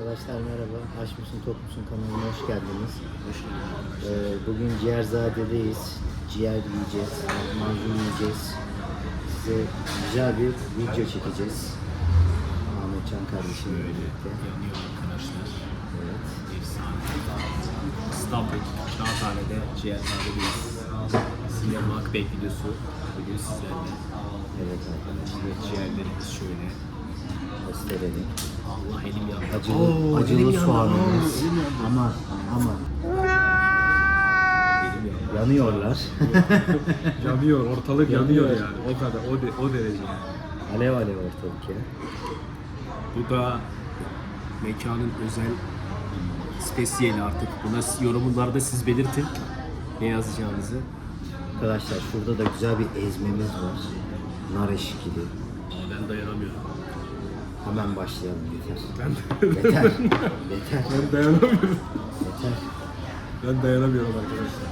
Arkadaşlar merhaba. Aç mısın tok musun kanalına hoş geldiniz. Hoş geldin. Ee, bugün Ciğerzade'deyiz. Ciğer yiyeceğiz, macun yiyeceğiz. Size güzel bir video çekeceğiz. Ahmet Can kardeşimle birlikte. yanıyor arkadaşlar. Evet. Efsane. İstanbul, Kağıthane'de Ciğerhane'deyiz. Sinema Akbek videosu. Bugün sizlerle. Evet arkadaşlar. Ciğerlerimiz şöyle. Gösterelim. Allah elim yandı. Acılı, Oo, acılı soğanımız. Aman aman. Yanıyorlar. yanıyor, ortalık Yanıyor. yanıyor, yani. O kadar, o, de, o derece yani. alev alev ortalık ya. Bu da mekanın özel spesiyeli artık. Buna yorumlarda siz belirtin ne yazacağınızı. Arkadaşlar şurada da güzel bir ezmemiz var. Nar eşkili. Ben dayanamıyorum. Hemen başlayalım yeter. Ben, Yeter. Yeter. ben dayanamıyorum. Yeter. Ben dayanamıyorum arkadaşlar.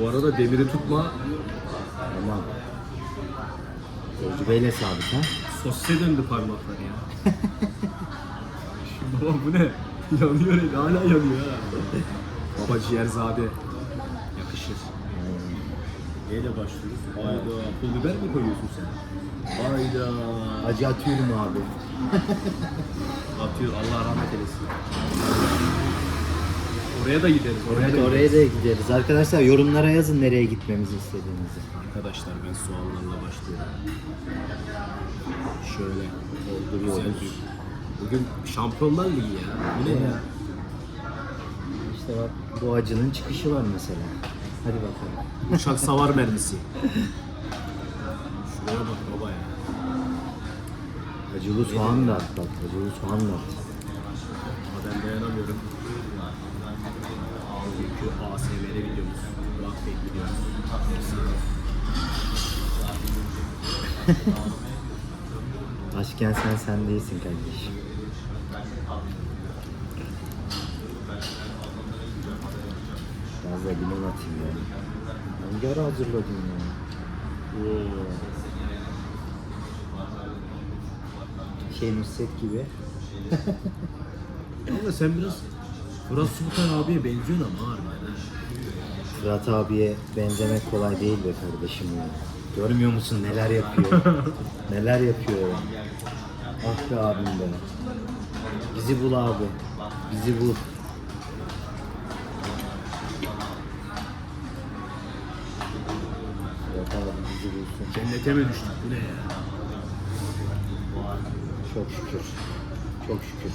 Bu arada demiri tutma Tamam. Tecrübeyle sabit ha. sosise döndü parmaklar ya. Şu baba bu ne? Yanıyor el, hala yanıyor ha. Baba ciğerzade. Neyle başlıyoruz? Hayda. Pul biber mi koyuyorsun sen? Hayda. Acı atıyorum abi. Atıyor. Allah rahmet eylesin. Oraya da gideriz. Oraya Evet da oraya gideriz. da gideriz. Arkadaşlar yorumlara yazın nereye gitmemizi istediğinizi. Arkadaşlar ben soğanlarla başlıyorum. Şöyle Dolduruyoruz. güzel bir. Bugün Şampiyonlar Ligi ya. Bu ne ya? İşte bak bu acının çıkışı var mesela. Hadi bakalım. Uçak savar mermisi. Şuraya bak baba ya. Acılı soğan da bak. Acılı soğan da. Ama ben dayanamıyorum. Bugünkü ASMR videomuz. Bey videomuz. Aşken sen sen değilsin kardeşim. Biraz da limon atayım ya. Hangi ara hazırladın ya? Oo. Şey Nusret gibi. Ama sen biraz Fırat Sultan abiye benziyorsun ama harbiden. ha. Fırat abiye benzemek kolay değil be kardeşim ya. Görmüyor musun neler yapıyor? neler yapıyor ya. Ah be abim be. Bizi bul abi. Bizi bul. Cennete mi düştük? Bu ne ya? Çok şükür. Çok şükür.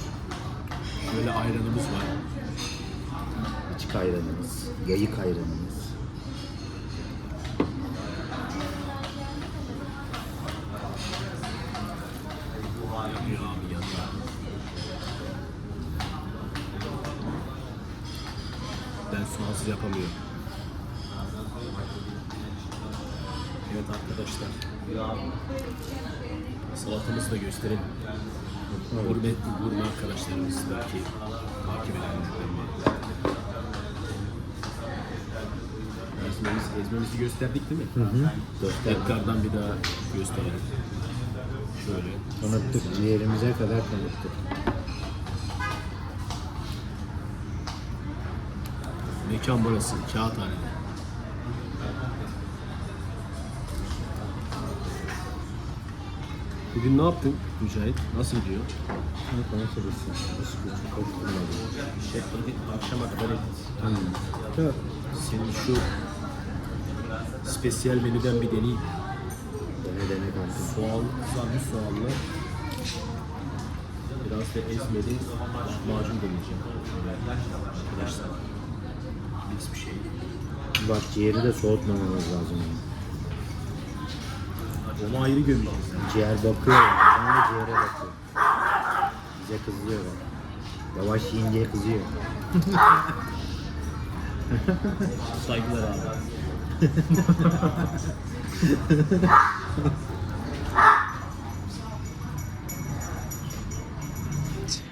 Şöyle ayranımız var. İçik ayranımız, yayık ayranımız. Evet arkadaşlar. Salatamızı da gösterelim. Hürmetli gurme arkadaşlarımız belki takip edenler. Ezmemiz, ezmemizi gösterdik değil mi? Hı hı. Tekrardan bir daha gösterelim. Şöyle. Tanıttık, ciğerimize kadar tanıttık. Mekan burası, Kağıthane'de. Bugün ne yaptın Mücahit? Nasıl gidiyor? Ne konuşabilirsin? Nasıl bir çok kullanıyor. Şey, hadi akşama kadar ederiz. Evet. Senin şu spesiyel menüden bir deneyeyim. Dene dene kanka. Soğan, kızarmış soğanlı. Biraz da ezmeli macun deneyeceğim. Arkadaşlar. Mis bir şey. Bak ciğeri de soğutmamamız lazım. Onu ayrı gömeceğiz. Ciğer bakıyor. Sen de ciğere bakıyor. Bize kızıyor bak. Yavaş yiyin diye kızıyor. Saygılar abi.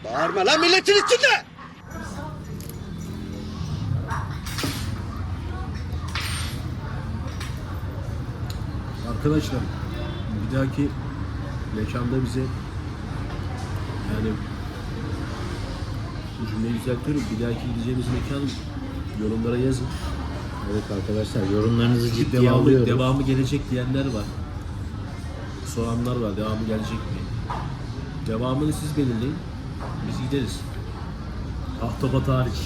Bağırma lan milletin içinde! Arkadaşlar bir dahaki mekanda bize yani Bu cümleyi düzeltiyorum. Bir dahaki gideceğimiz mekan yorumlara yazın. Evet arkadaşlar yorumlarınızı ciddiye Devamı, alıyoruz. devamı gelecek diyenler var. Soranlar var. Devamı gelecek mi? Devamını siz belirleyin. Biz gideriz. Ahtapot hariç.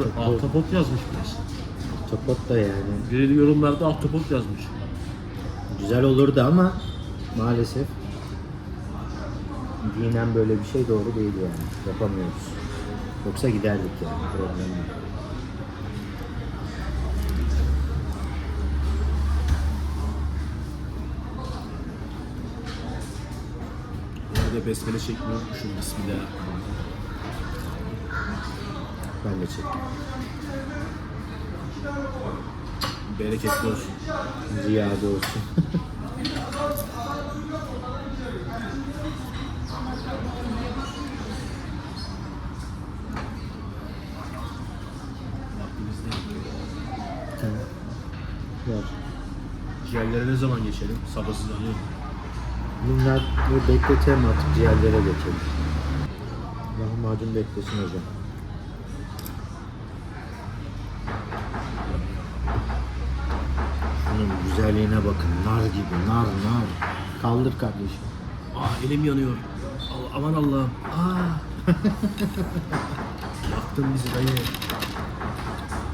Abi ahtapot yazmış birisi. Topot da yani. Biri yorumlarda ahtapot yazmış. Güzel olurdu ama maalesef dinen böyle bir şey doğru değil yani. Yapamıyoruz. Yoksa giderdik yani. Problem yok. Nerede besmele çekmeyi unutmuşum. Bismillahirrahmanirrahim. Ben de çektim. Bereketli olsun. Ziyade olsun. Var. Ciğerlere ne zaman geçelim? Sabırsızlanıyorum. Bunlar ve bekletelim artık ciğerlere geçelim. Lahmacun beklesin hocam. Şunun güzelliğine bakın. Nar gibi. Nar nar. Kaldır kardeşim. Aa elim yanıyor. Al- aman Allah'ım. Aa. Yaktın bizi dayı.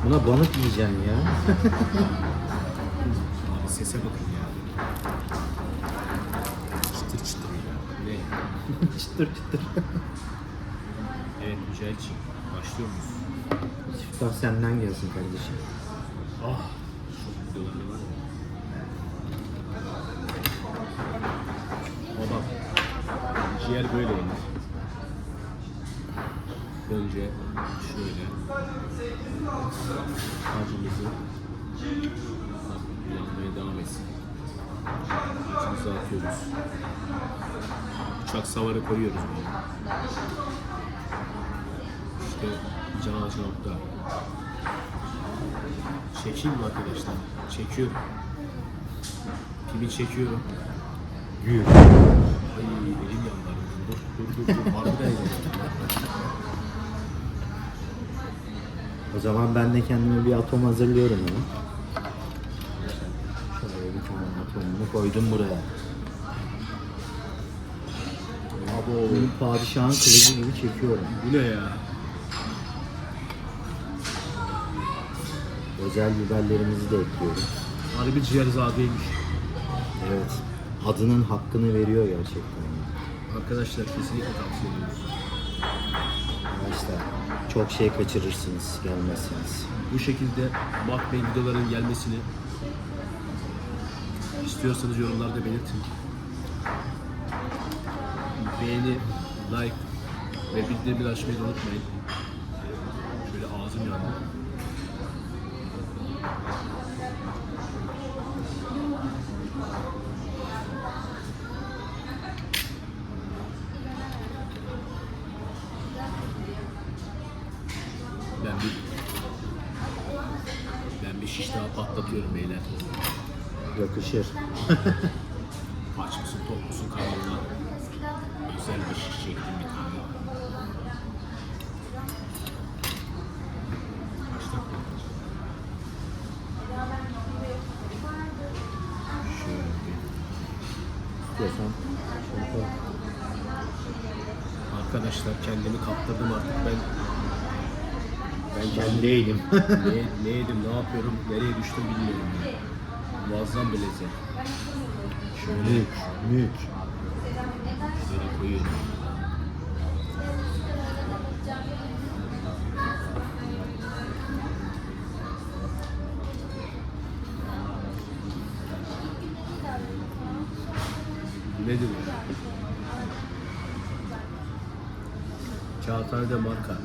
Buna banık yiyeceksin ya. Abi sese bakın ya. Çıtır çıtır ya. Ne? çıtır çıtır. Evet Mücahit'ciğim. Başlıyor muyuz? Siftah senden gelsin kardeşim. Ah. Çok. Ciğer böyle yenir. Önce şöyle acımızı yanmaya devam etsin. Acımızı atıyoruz. Bıçak savarı koyuyoruz böyle. İşte can nokta. Çekeyim mi arkadaşlar? Çekiyorum. Pimi çekiyorum. Gül. Ay elim yandı. Dur dur dur dur. Harbiden. O zaman ben de kendime bir atom hazırlıyorum hemen. Şöyle bir tane atomumu koydum buraya. Abo. Bunu padişahın kılıcı gibi çekiyorum. Bu ne ya? Özel biberlerimizi de ekliyorum. Harbi ciğerzadeymiş. Evet. Adının hakkını veriyor gerçekten. Arkadaşlar kesinlikle tavsiye ediyoruz. Arkadaşlar çok şey kaçırırsınız gelmezseniz. Bu şekilde Makbey videoların gelmesini istiyorsanız yorumlarda belirtin. Beğeni, like ve bildirimleri açmayı da unutmayın. Şöyle ağzım yandı. Ben bir ben bir şiş daha patlatıyorum beyler. Yakışır. Aç mısın, tok musun karnına? Özel bir şiş çektim bir tane. Kaç dakika? Şöyle bir. İstiyorsan şöyle Arkadaşlar kendimi kaptırdım artık ben. Ben Ben kendim değilim. ne, ne yedim, ne yapıyorum, nereye düştüm bilmiyorum. ya. Muazzam bir lezzet. Şöyle, mük, mük. şöyle koyuyorum. Nedir ya? Kağıthane'de marka.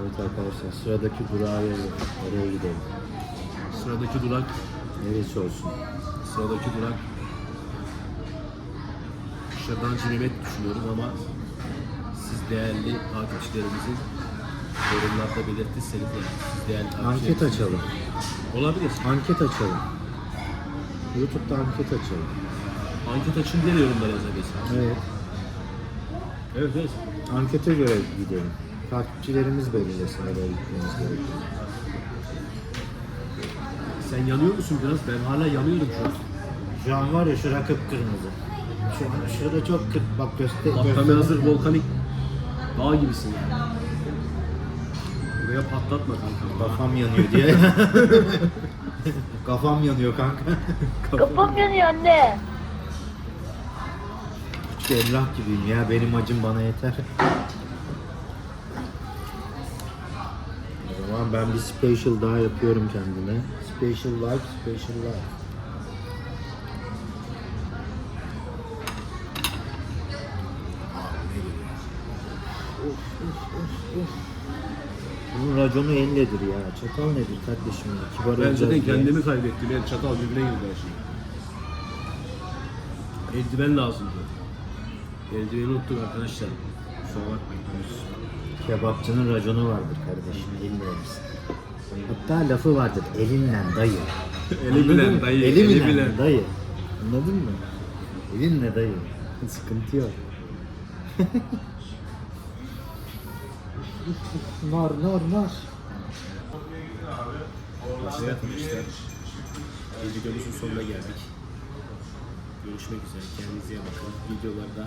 Evet arkadaşlar sıradaki durağa gelelim. Oraya gidelim. Sıradaki durak, Neresi olsun? sıradaki durak Şırdancı Mehmet düşünüyoruz ama siz değerli takipçilerimizin Yorumlarda belirtirseniz de siz değerli Anket açalım. Olabilir. Anket açalım. YouTube'da anket açalım. Anket açın diye de yorumlar yazabilirsiniz. Evet. Evet evet. Ankete göre gidelim. Takipçilerimiz belirlesin nereye gitmemiz gerekiyor. Sen yanıyor musun biraz? Ben hala yanıyorum şu an. Şu an var ya şura kıpkırmızı. Şu an şurada çok kırk bak göster. Patlamaya göster- hazır volkanik dağ gibisin yani. Buraya patlatma kanka. Kafam yanıyor diye. Kafam yanıyor kanka. Kafam yanıyor anne. Küçük Emrah gibiyim ya benim acım bana yeter. O zaman ben bir special daha yapıyorum kendime. Special life, special life. Bunun raconu elledir ya. Çatal nedir kardeşim ya? Kibar Ben olacağız zaten diye. kendimi kaybettim. Yani çatal birbirine girdi her şey. Eldiven lazımdı. Eldiveni unuttuk arkadaşlar. Kusura bakmayın. Kebapçının raconu vardır kardeşim. Ellerimizin. Hatta lafı vardır. Elinle dayı. Eli bilen dayı, Eli, eli bilen, bilen. dayı. Anladın mı? Elinle dayı. Sıkıntı yok. nar nar nar. Arkadaşlar. Bir videomuzun sonuna geldik. Görüşmek üzere. Kendinize iyi bakın. Videolarda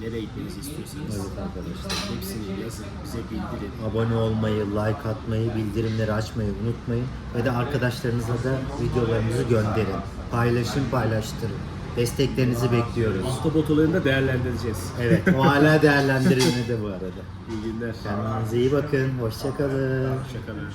nereye gitmenizi istiyorsanız Evet arkadaşlar. hepsini yazın. Bize bildirin. Abone olmayı, like atmayı, bildirimleri açmayı unutmayın. Ve de arkadaşlarınıza da videolarımızı gönderin. Paylaşın, paylaştırın. Desteklerinizi bekliyoruz. Ahtapot olayını da değerlendireceğiz. Evet, o hala değerlendirilmedi bu arada. İyi günler. Kendinize iyi bakın. Hoşçakalın. Hoşçakalın.